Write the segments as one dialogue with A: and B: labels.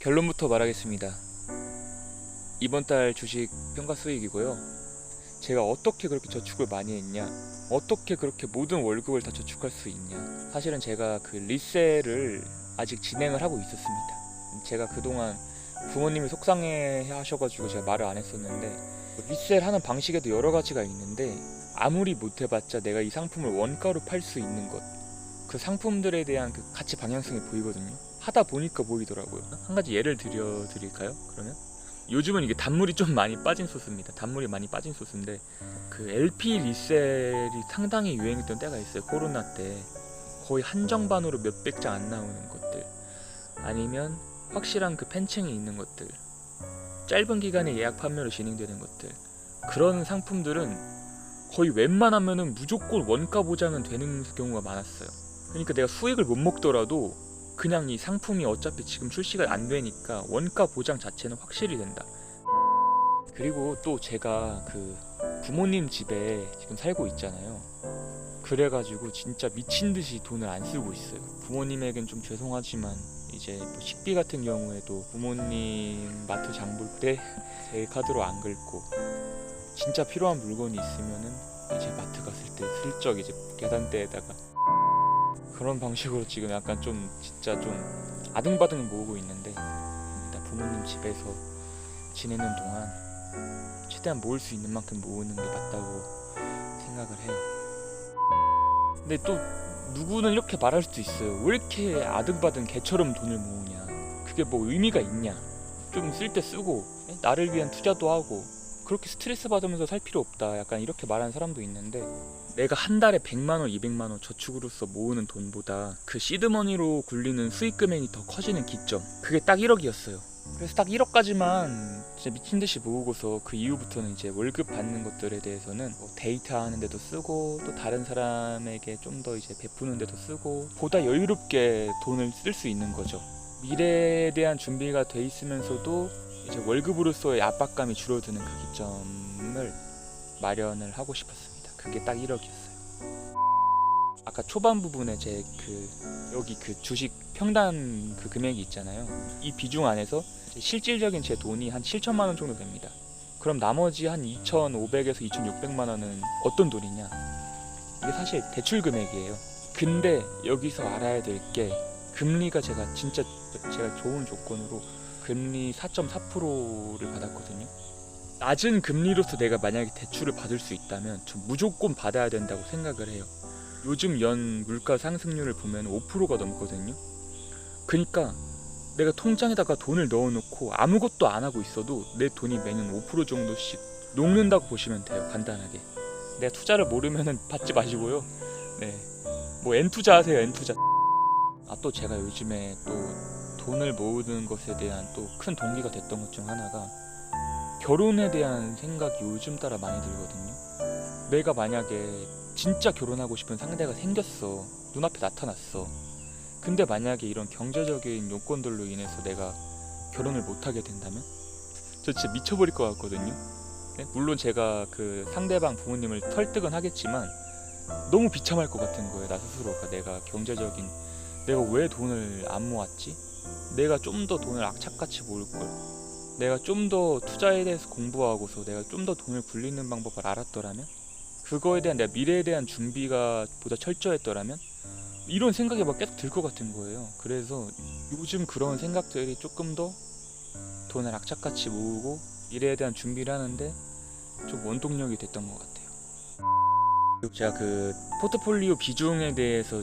A: 결론부터 말하겠습니다. 이번 달 주식 평가 수익이고요. 제가 어떻게 그렇게 저축을 많이 했냐? 어떻게 그렇게 모든 월급을 다 저축할 수 있냐? 사실은 제가 그 리셀을 아직 진행을 하고 있었습니다. 제가 그동안 부모님이 속상해 하셔가지고 제가 말을 안 했었는데 리셀 하는 방식에도 여러 가지가 있는데 아무리 못해봤자 내가 이 상품을 원가로 팔 수 있는 것 그 상품들에 대한 그 가치 방향성이 보이거든요. 하다 보니까 보이더라고요. 한 가지 예를 드려 드릴까요? 그러면 요즘은 이게 단물이 좀 많이 빠진 소스입니다. 단물이 많이 빠진 소스인데 그 LP 리셀이 상당히 유행했던 때가 있어요. 코로나 때 거의 한정반으로 몇백 장 안 나오는 것들 아니면 확실한 그 팬층이 있는 것들 짧은 기간에 예약 판매로 진행되는 것들 그런 상품들은 거의 웬만하면은 무조건 원가 보장은 되는 경우가 많았어요. 그러니까 내가 수익을 못 먹더라도 그냥 이 상품이 어차피 지금 출시가 안 되니까 원가 보장 자체는 확실히 된다. 그리고 또 제가 그 부모님 집에 지금 살고 있잖아요. 그래가지고 진짜 미친 듯이 돈을 안 쓰고 있어요. 부모님에겐 좀 죄송하지만 이제 뭐 식비 같은 경우에도 부모님 마트 장 볼 때 제 카드로 안 긁고 진짜 필요한 물건이 있으면은 이제 마트 갔을 때 슬쩍 이제 계산대에다가 그런 방식으로 지금 약간 좀 진짜 좀 아등바등 모으고 있는데 일단 부모님 집에서 지내는 동안 최대한 모을 수 있는 만큼 모으는 게 맞다고 생각을 해요. 근데 또 누구는 이렇게 말할 수도 있어요. 왜 이렇게 아등바등 개처럼 돈을 모으냐? 그게 뭐 의미가 있냐? 좀 쓸 때 쓰고 나를 위한 투자도 하고 그렇게 스트레스 받으면서 살 필요 없다. 약간 이렇게 말하는 사람도 있는데 내가 한 달에 100만 원, 200만 원 저축으로서 모으는 돈보다 그 시드머니로 굴리는 수익 금액이 더 커지는 기점. 그게 딱 1억이었어요. 그래서 딱 1억까지만 진짜 미친 듯이 모으고서 그 이후부터는 이제 월급 받는 것들에 대해서는 뭐 데이트 하는 데도 쓰고 또 다른 사람에게 좀 더 이제 베푸는 데도 쓰고 보다 여유롭게 돈을 쓸 수 있는 거죠. 미래에 대한 준비가 돼 있으면서도 이제 월급으로서의 압박감이 줄어드는 그 기점을 마련을 하고 싶었습니다. 그게 딱 1억이었어요. 아까 초반 부분에 제 그 여기 그 주식 평단 그 금액이 있잖아요. 이 비중 안에서 실질적인 제 돈이 한 7천만 원 정도 됩니다. 그럼 나머지 한 2,500에서 2,600만 원은 어떤 돈이냐? 이게 사실 대출 금액이에요. 근데 여기서 알아야 될 게 금리가 제가 진짜 제가 좋은 조건으로 금리 4.4%를 받았거든요. 낮은 금리로서 내가 만약에 대출을 받을 수 있다면 전 무조건 받아야 된다고 생각을 해요. 요즘 연 물가 상승률을 보면 5%가 넘거든요. 그러니까 내가 통장에다가 돈을 넣어놓고 아무것도 안 하고 있어도 내 돈이 매년 5% 정도씩 녹는다고 보시면 돼요. 간단하게. 내가 투자를 모르면은 받지 마시고요. 네, 뭐 N 투자 하세요. N 투자. 아 또 제가 요즘에 또 돈을 모으는 것에 대한 또 큰 동기가 됐던 것 중 하나가 결혼에 대한 생각이 요즘 따라 많이 들거든요. 내가 만약에 진짜 결혼하고 싶은 상대가 생겼어. 눈앞에 나타났어. 근데 만약에 이런 경제적인 요건들로 인해서 내가 결혼을 못하게 된다면? 저 진짜 미쳐버릴 것 같거든요. 네? 물론 제가 그 상대방 부모님을 설득은 하겠지만 너무 비참할 것 같은 거예요. 나 스스로가 내가 경제적인 내가 왜 돈을 안 모았지? 내가 좀 더 돈을 악착같이 모을 걸. 내가 좀 더 투자에 대해서 공부하고서 내가 좀 더 돈을 굴리는 방법을 알았더라면 그거에 대한 내 미래에 대한 준비가 보다 철저했더라면 이런 생각이 막 계속 들 것 같은 거예요. 그래서 요즘 그런 생각들이 조금 더 돈을 악착같이 모으고 미래에 대한 준비를 하는데 좀 원동력이 됐던 것 같아요. 제가 그 포트폴리오 비중에 대해서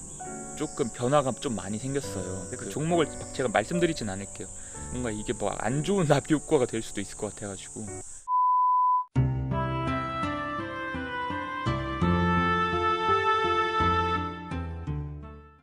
A: 조금 변화가 좀 많이 생겼어요. 그 종목을 막 제가 말씀드리진 않을게요. 뭔가 이게 뭐 안 좋은 납기 효과가 될 수도 있을 것 같아가지고